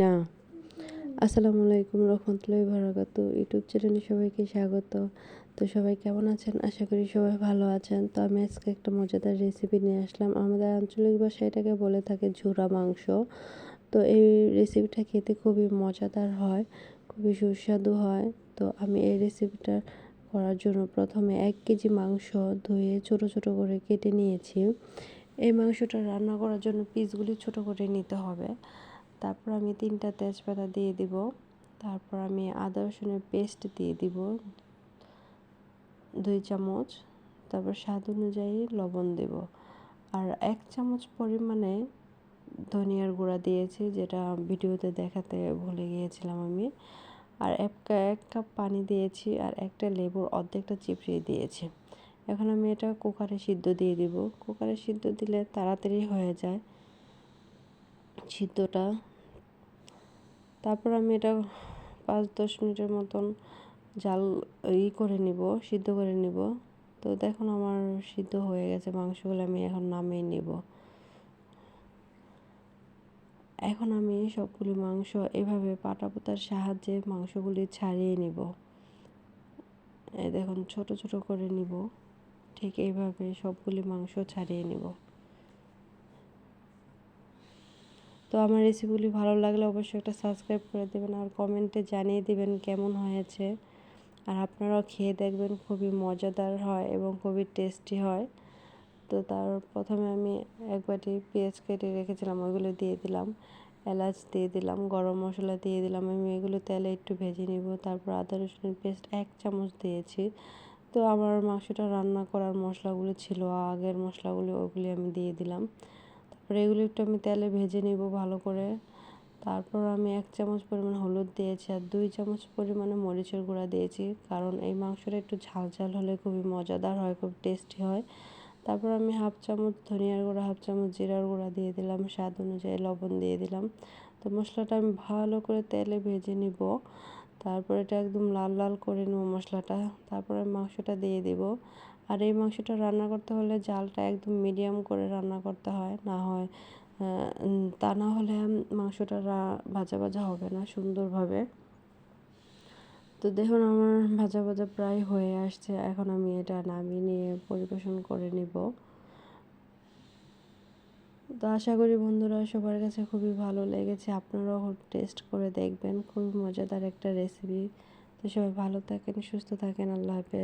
না। আসসালামু আলাইকুম রহমতুল্লাহি বারাকাত। ইউটিউব চ্যানেলে সবাইকে স্বাগত। তো সবাই কেমন আছেন? আশা করি সবাই ভালো আছেন। তো আমি আজকে একটা মজাদার রেসিপি নিয়ে আসলাম। আমাদের আঞ্চলিক ভাষায় এটাকে বলে থাকে ঝুরা মাংস। তো এই রেসিপিটা খেতে খুবই মজাদার হয়, খুবই সুস্বাদু হয়। তো আমি এই রেসিপিটা করার জন্য প্রথমে এক কেজি মাংস ধুয়ে ছোট ছোট করে কেটে নিয়েছি। এই মাংসটা রান্না করার জন্য পিসগুলি ছোট করে নিতে হবে। তারপর আমি তিনটা তেজপাতা দিয়ে দিব। তারপর আমি আদা, রসুনের পেস্ট দিয়ে দিব দুই চামচ। তারপর স্বাদ অনুযায়ী লবণ দেব। আর এক চামচ পরিমাণে ধনিয়ার গুঁড়া দিয়েছি, যেটা ভিডিওতে দেখাতে ভুলে গিয়েছিলাম আমি। আর এক এক কাপ পানি দিয়েছি আর একটা লেবুর অর্ধেকটা চিপড়িয়ে দিয়েছি। এখন আমি এটা কুকারে সিদ্ধ দিয়ে দিব। কুকারে সিদ্ধ দিলে তাড়াতাড়ি হয়ে যায় সিদ্ধটা। তারপর আমি এটা পাঁচ দশ মিনিটের মতন জাল ই করে নিব, সিদ্ধ করে নিব। তো দেখুন আমার সিদ্ধ হয়ে গেছে, মাংসগুলো আমি এখন নামিয়ে নিব। এখন আমি সবগুলি মাংস এভাবে পাটা পোতার সাহায্যে মাংসগুলি ছাড়িয়ে নিব। দেখুন, ছোট ছোট করে নিব। ঠিক এইভাবে সবগুলি মাংস ছাড়িয়ে নিব। তো আমার রেসিপিগুলি ভালো লাগলে অবশ্যই একটা সাবস্ক্রাইব করে দেবেন আর কমেন্টে জানিয়ে দেবেন কেমন হয়েছে। আর আপনারাও খেয়ে দেখবেন খুবই মজাদার হয় এবং খুবই টেস্টি হয়। তো তার প্রথমে আমি এক বাটি পেঁয়াজ কেটে রেখেছিলাম, ওইগুলো দিয়ে দিলাম। এলাচ দিয়ে দিলাম, গরম মশলা দিয়ে দিলাম। আমি এগুলো তেলে একটু ভেজে নিব, তারপর আদা রসুনের পেস্ট এক চামচ দিয়েছি। তো আমার মাংসটা রান্না করার মশলাগুলো ছিল, আগের মশলাগুলো ওগুলি আমি দিয়ে দিলাম। তারপরে এগুলো একটু আমি তেলে ভেজে নিব ভালো করে। তারপর আমি এক চামচ পরিমাণ হলুদ দিয়েছি আর দুই চামচ পরিমাণে মরিচের গুঁড়া দিয়েছি, কারণ এই মাংসটা একটু ঝাল ঝাল হলে খুবই মজাদার হয়, খুব টেস্টি হয়। তারপর আমি হাফ চামচ ধনিয়ার গুঁড়া, হাফ চামচ জিরার গুঁড়া দিয়ে দিলাম, স্বাদ অনুযায়ী লবণ দিয়ে দিলাম। তো মশলাটা আমি ভালো করে তেলে ভেজে নিব। তারপর এটা একদম লাল লাল করে নেব মশলাটা। তারপরে মাংসটা দিয়ে দিব। আর এই মাংসটা রান্না করতে হলে জালটা একদম মিডিয়াম করে রান্না করতে হয়। না হয় তা না হলে মাংসটা ভাজা ভাজা হবে না সুন্দরভাবে। তো দেখুন আমার ভাজা ভাজা প্রায় হয়ে আসছে। এখন আমি এটা নামিয়ে নিয়ে পরিবেশন করে নিব। তো আশা করি বন্ধুরা সবার কাছে খুবই ভালো লেগেছে। আপনারাও টেস্ট করে দেখবেন। খুবই মজাদার একটা রেসিপি তো সবাই ভালো থাকেন, সুস্থ থাকেন। আল্লাহ হাফেজ।